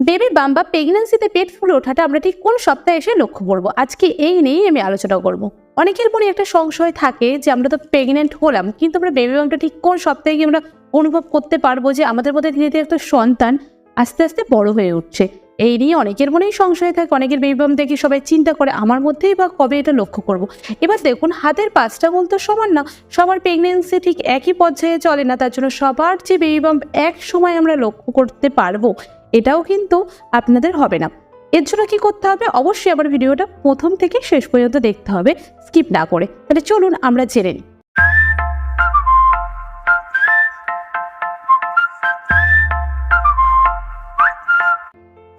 Baby বাম বা প্রেগনেন্সিতে পেট ফুলে ওঠাটা আমরা ঠিক কোন সপ্তাহে এসে লক্ষ্য করব? আজকে এই নিয়েই আমি আলোচনা করব। অনেকের মনে একটা সংশয় থাকে যে আমরা তো প্রেগনেন্ট হলাম, কিন্তু আমরা বেবি বামটা ঠিক কোন সপ্তাহে গিয়ে আমরা অনুভব করতে পারব যে আমাদের মধ্যে ধীরে ধীরে একটা সন্তান আস্তে আস্তে বড় হয়ে উঠছে। এই নিয়ে অনেকের মনেই সংশয় থাকে, অনেকের বেবি বাম দেখে সবাই চিন্তা করে, আমার মধ্যেই বা কবে এটা লক্ষ্য করব? এবার দেখুন, হাতের পাঁচটা গোল তো সমান না, সবার প্রেগনেন্সি ঠিক একই পর্যায়ে চলে না, তার জন্য সবার যে বেবি বাম্প এক সময় আমরা লক্ষ্য করতে পারব। এটাও কিন্তু আপনাদের হবে না। এর জন্য কী করতে হবে? অবশ্যই আবার ভিডিওটা প্রথম থেকে শেষ পর্যন্ত দেখতে হবে, স্কিপ না করে। তাহলে চলুন আমরা জেনে নিই।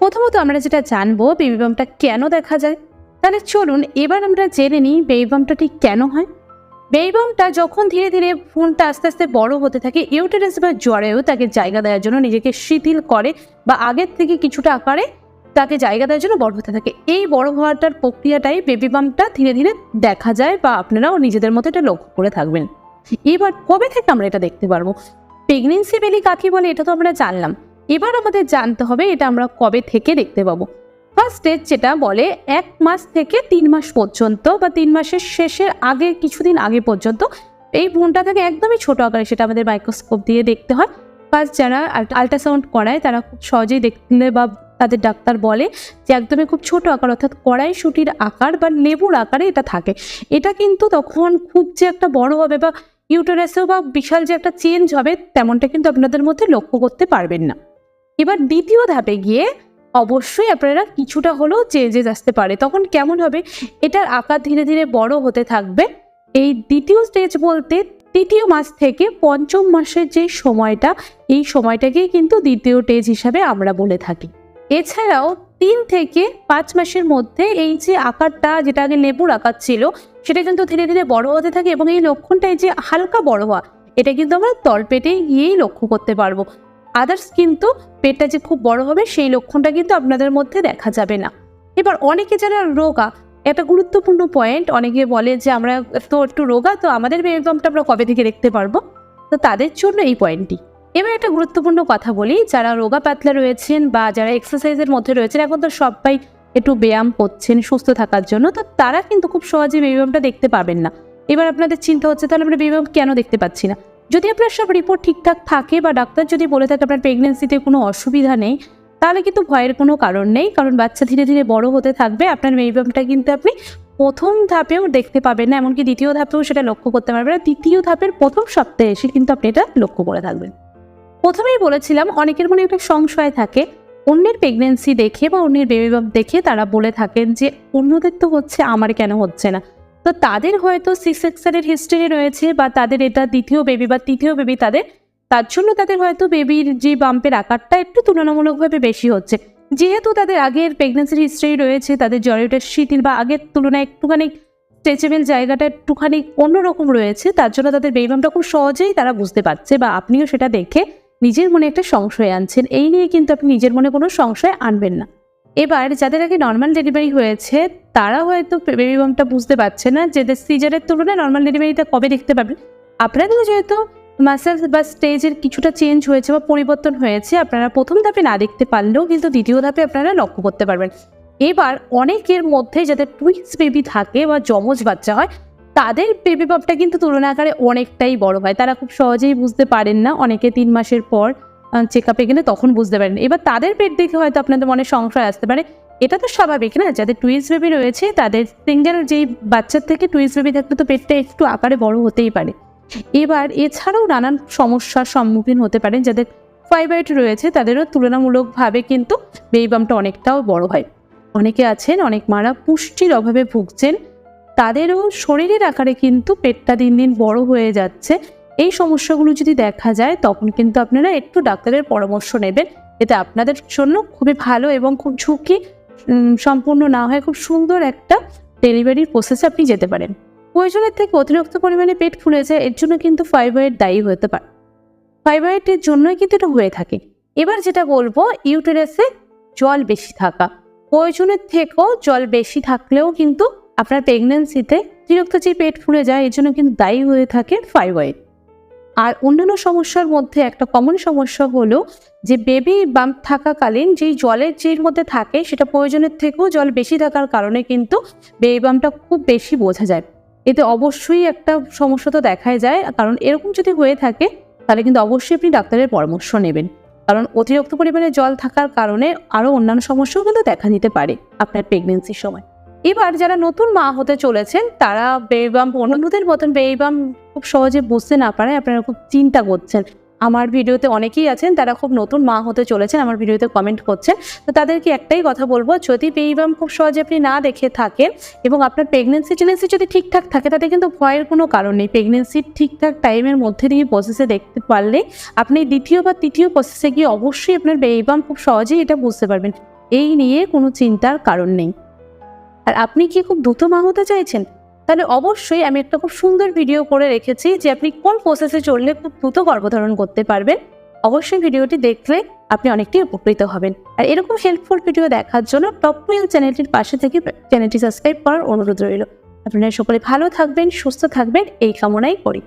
প্রথমত আমরা যেটা জানব বেবি বামটা কেন দেখা যায়? তাহলে চলুন এবার আমরা জেনে নিই বেবি বামটা ঠিক কেন হয়। বেবি বামটা যখন ধীরে ধীরে ফোনটা আস্তে আস্তে বড় হতে থাকে ইউটেরাস বা জ্বরেও তাকে জায়গা দেওয়ার জন্য নিজেকে শিথিল করে বা আগের থেকে কিছুটা আকারে তাকে জায়গা দেওয়ার জন্য বড় হতে থাকে। এই বড় হওয়াটার প্রক্রিয়াটাই বেবি বামটা ধীরে ধীরে দেখা যায় বা আপনারাও নিজেদের মতো এটা লক্ষ্য করে থাকবেন। এবার কবে থেকে আমরা এটা দেখতে পারব? প্রেগনেন্সি বেলি কাকে বলে এটা তো আমরা জানলাম। এবার আমাদের জানতে হবে এটা আমরা কবে থেকে দেখতে পাবো। ফার্স্ট স্টেজ যেটা বলে এক মাস থেকে তিন মাস পর্যন্ত বা তিন মাসের শেষের আগে, কিছুদিন আগে পর্যন্ত এই ভ্রূণটা থাকে একদমই ছোট আকারে, সেটা আমাদের মাইক্রোস্কোপ দিয়ে দেখতে হয়। ফার্স্ট যারা আল্ট্রাসাউন্ড করায়, তারা খুব সহজেই দেখলে বা তাদের ডাক্তার বলে যে একদমই খুব ছোট আকার, অর্থাৎ কড়াই কড়াইশুটির আকার বা লেবুর আকারে এটা থাকে। এটা কিন্তু তখন খুব যে একটা বড় হবে বা ইউটারাসেও বা বিশাল যে একটা চেঞ্জ হবে, তেমনটা কিন্তু আপনাদের মধ্যে লক্ষ্য করতে পারবেন না। এবার দ্বিতীয় ধাপে গিয়ে অবশ্যই আপনারা কিছুটা হলেও চেঞ্জেস আসতে পারে। তখন কেমন হবে? এটার আকার ধীরে ধীরে বড় হতে থাকবে। এই দ্বিতীয় স্টেজ বলতে তৃতীয় মাস থেকে পঞ্চম মাসের যে সময়টা, এই সময়টাকেই কিন্তু দ্বিতীয় স্টেজ হিসাবে আমরা বলে থাকি। এছাড়াও তিন থেকে পাঁচ মাসের মধ্যে এই যে আকারটা, যেটা আগে লেবুর আকার ছিল, সেটা কিন্তু ধীরে ধীরে বড় হতে থাকে এবং এই লক্ষণটা এই যে হালকা বড় হওয়া, এটা কিন্তু আমরা তলপেটে গিয়েই লক্ষ্য করতে পারব। আদার্স কিন্তু পেটটা যে খুব বড় হবে সেই লক্ষণটা কিন্তু আপনাদের মধ্যে দেখা যাবে না। এবার অনেকে যারা রোগা, একটা গুরুত্বপূর্ণ পয়েন্ট অনেকে বলে যে আমরা তো একটু রোগা, তো আমাদের বেগমটা আমরা কবে থেকে দেখতে পারব? তো তাদের জন্য এই পয়েন্টটি এবার একটা গুরুত্বপূর্ণ কথা বলি, যারা রোগা পাতলা রয়েছেন বা যারা এক্সারসাইজের মধ্যে রয়েছেন, এখন তো সবাই একটু ব্যায়াম করছেন সুস্থ থাকার জন্য, তো তারা কিন্তু খুব সহজে বেবিবামটা দেখতে পাবেন না। এবার আপনাদের চিন্তা হচ্ছে, তাহলে আমরা বেবিবাম কেন দেখতে পাচ্ছি না? যদি আপনার সব রিপোর্ট ঠিকঠাক থাকে বা ডাক্তার যদি বলে থাকে আপনার প্রেগনেন্সিতে কোনো অসুবিধা নেই, তাহলে কিন্তু ভয়ের কোনো কারণ নেই। কারণ বাচ্চা ধীরে ধীরে বড় হতে থাকবে। আপনার বেবিবামটা কিন্তু আপনি প্রথম ধাপেও দেখতে পাবেন না। এমনকি দ্বিতীয় ধাপেও সেটা লক্ষ্য করতে পারবেন না। তৃতীয় ধাপের প্রথম সপ্তাহে এসে কিন্তু আপনি এটা লক্ষ্য করে থাকবেন। প্রথমেই বলেছিলাম, অনেকের মনে একটা সংশয় থাকে। অন্যের প্রেগনেন্সি দেখে বা অন্যের বেবি বাম দেখে তারা বলে থাকেন যে, অন্যদের তো হচ্ছে, আমার কেন হচ্ছে না? তো তাদের হয়তো সিক্স সেক্সারের হিস্ট্রি রয়েছে বা তাদের এটা দ্বিতীয় বেবি বা তৃতীয় বেবি তাদের, তার জন্য তাদের হয়তো বেবির যে বাম্পের আকারটা একটু তুলনামূলকভাবে বেশি হচ্ছে। যেহেতু তাদের আগের প্রেগনেন্সির হিস্ট্রি রয়েছে, তাদের জরিটা শিথিল বা আগের তুলনায় একটুখানি স্ট্রেচেবেল জায়গাটা একটুখানি অন্যরকম রয়েছে, তার জন্য তাদের বেবি বামটা খুব সহজেই তারা বুঝতে পারছে বা আপনিও সেটা দেখে নিজের মনে একটা সংশয় আনছেন। এই নিয়ে কিন্তু আপনি নিজের মনে কোনো সংশয় আনবেন না। এবার যাদের আগে নর্মাল ডেলিভারি হয়েছে, তারা হয়তো বেবি বামটা বুঝতে পারছে না যে সিজারের তুলনায় নর্মাল ডেলিভারিটা কবে দেখতে পাবেন আপনাদের যেহেতু মাসেলস বা স্টেজের কিছুটা চেঞ্জ হয়েছে বা পরিবর্তন হয়েছে, আপনারা প্রথম ধাপে না দেখতে পারলেও কিন্তু দ্বিতীয় ধাপে আপনারা লক্ষ্য করতে পারবেন। এবার অনেকের মধ্যে যাদের টুইন্স বেবি থাকে বা যমজ বাচ্চা হয়, তাদের বেবি বাপটা কিন্তু তুলনা আকারে অনেকটাই বড় হয়। তারা খুব সহজেই বুঝতে পারেন না অনেকে তিন মাসের পর চেক আপে গেলে তখন বুঝতে পারেন। এবার তাদের পেট দেখে হয়তো আপনাদের মনে সংশয় আসতে পারে। এটা তো স্বাভাবিক, না? যাদের টুইন্স বেবি রয়েছে, তাদের সিঙ্গেল যেই বাচ্চার থেকে টুইন্স বেবি থাকলে তো পেটটা একটু আকারে বড় হতেই পারে। এবার এছাড়াও নানান সমস্যার সম্মুখীন হতে পারেন যাদের ফাইবাইট রয়েছে, তাদেরও তুলনামূলকভাবে কিন্তু বেবি বামটা অনেকটাও বড় হয়। অনেকে আছেন, অনেক মারা পুষ্টির অভাবে ভুগছেন, তাদেরও শরীরের আকারে কিন্তু পেটটা দিন দিন বড় হয়ে যাচ্ছে। এই সমস্যাগুলো যদি দেখা যায়, তখন কিন্তু আপনারা একটু ডাক্তারের পরামর্শ নেবেন। এতে আপনাদের জন্য খুবই ভালো এবং খুব ঝুঁকি সম্পূর্ণ না হয় খুব সুন্দর একটা ডেলিভারির প্রসেসে আপনি যেতে পারেন। প্রয়োজনের থেকে অতিরিক্ত পরিমাণে পেট ফুলে যায়, এর জন্য কিন্তু ফাইবারের দায়ী হতে পারে। ফাইবারেটের জন্যই কিন্তু এটা হয়ে থাকে। এবার যেটা বলব ইউটেরাসে জল বেশি থাকা। প্রয়োজনের থেকেও জল বেশি থাকলেও কিন্তু আপনার প্রেগনেন্সিতে অতিরিক্ত যে পেট ফুলে যায়, এর জন্য কিন্তু দায়ী হয়ে থাকে ফাইবাইড আর অন্যান্য সমস্যার মধ্যে একটা কমন সমস্যা হলো যে বেবি বাম্প থাকাকালীন যেই জলের যের মধ্যে থাকে সেটা প্রয়োজনের থেকেও জল বেশি থাকার কারণে কিন্তু বেবি বাম্পটা খুব বেশি বোঝা যায়। এতে অবশ্যই একটা সমস্যা তো দেখাই যায়। কারণ এরকম যদি হয়ে থাকে, তাহলে কিন্তু অবশ্যই আপনি ডাক্তারের পরামর্শ নেবেন। কারণ অতিরিক্ত পরিমাণে জল থাকার কারণে আরও অন্যান্য সমস্যাও কিন্তু দেখা দিতে পারে আপনার প্রেগনেন্সির সময়। এবার যারা নতুন মা হতে চলেছেন, তারা বেবাম অন্যদের মতন বেবাম খুব সহজে বুঝতে না পারে, আপনারা খুব চিন্তা করছেন। আমার ভিডিওতে অনেকেই আছেন, তারা খুব নতুন মা হতে চলেছেন, আমার ভিডিওতে কমেন্ট করছেন। তো তাদেরকে একটাই কথা বলব, যদি বেবাম খুব সহজে আপনি না দেখে থাকেন এবং আপনার প্রেগনেন্সি টেনেন্সি যদি ঠিকঠাক থাকে, তাতে কিন্তু ভয়ের কোনো কারণ নেই। প্রেগনেন্সির ঠিকঠাক টাইমের মধ্যে দিয়ে প্রসেসে দেখতে পারলে আপনি দ্বিতীয় বা তৃতীয় প্রসেসে গিয়ে অবশ্যই আপনার বেবাম খুব সহজেই এটা বুঝতে পারবেন। এই নিয়ে কোনো চিন্তার কারণ নেই। আর আপনি কি খুব দ্রুত মা হতে চাইছেন? তাহলে অবশ্যই আমি একটা খুব সুন্দর ভিডিও করে রেখেছি যে আপনি কোন প্রসেসে চললে খুব দ্রুত গর্ভধারণ করতে পারবেন। অবশ্যই ভিডিওটি দেখলে আপনি অনেকটাই উপকৃত হবেন। আর এরকম হেল্পফুল ভিডিও দেখার জন্য টপ টুয়েল চ্যানেলটির পাশে থেকে চ্যানেলটি সাবস্ক্রাইব করার অনুরোধ রইল। আপনারা সকলে ভালো থাকবেন, সুস্থ থাকবেন, এই কামনাই করি।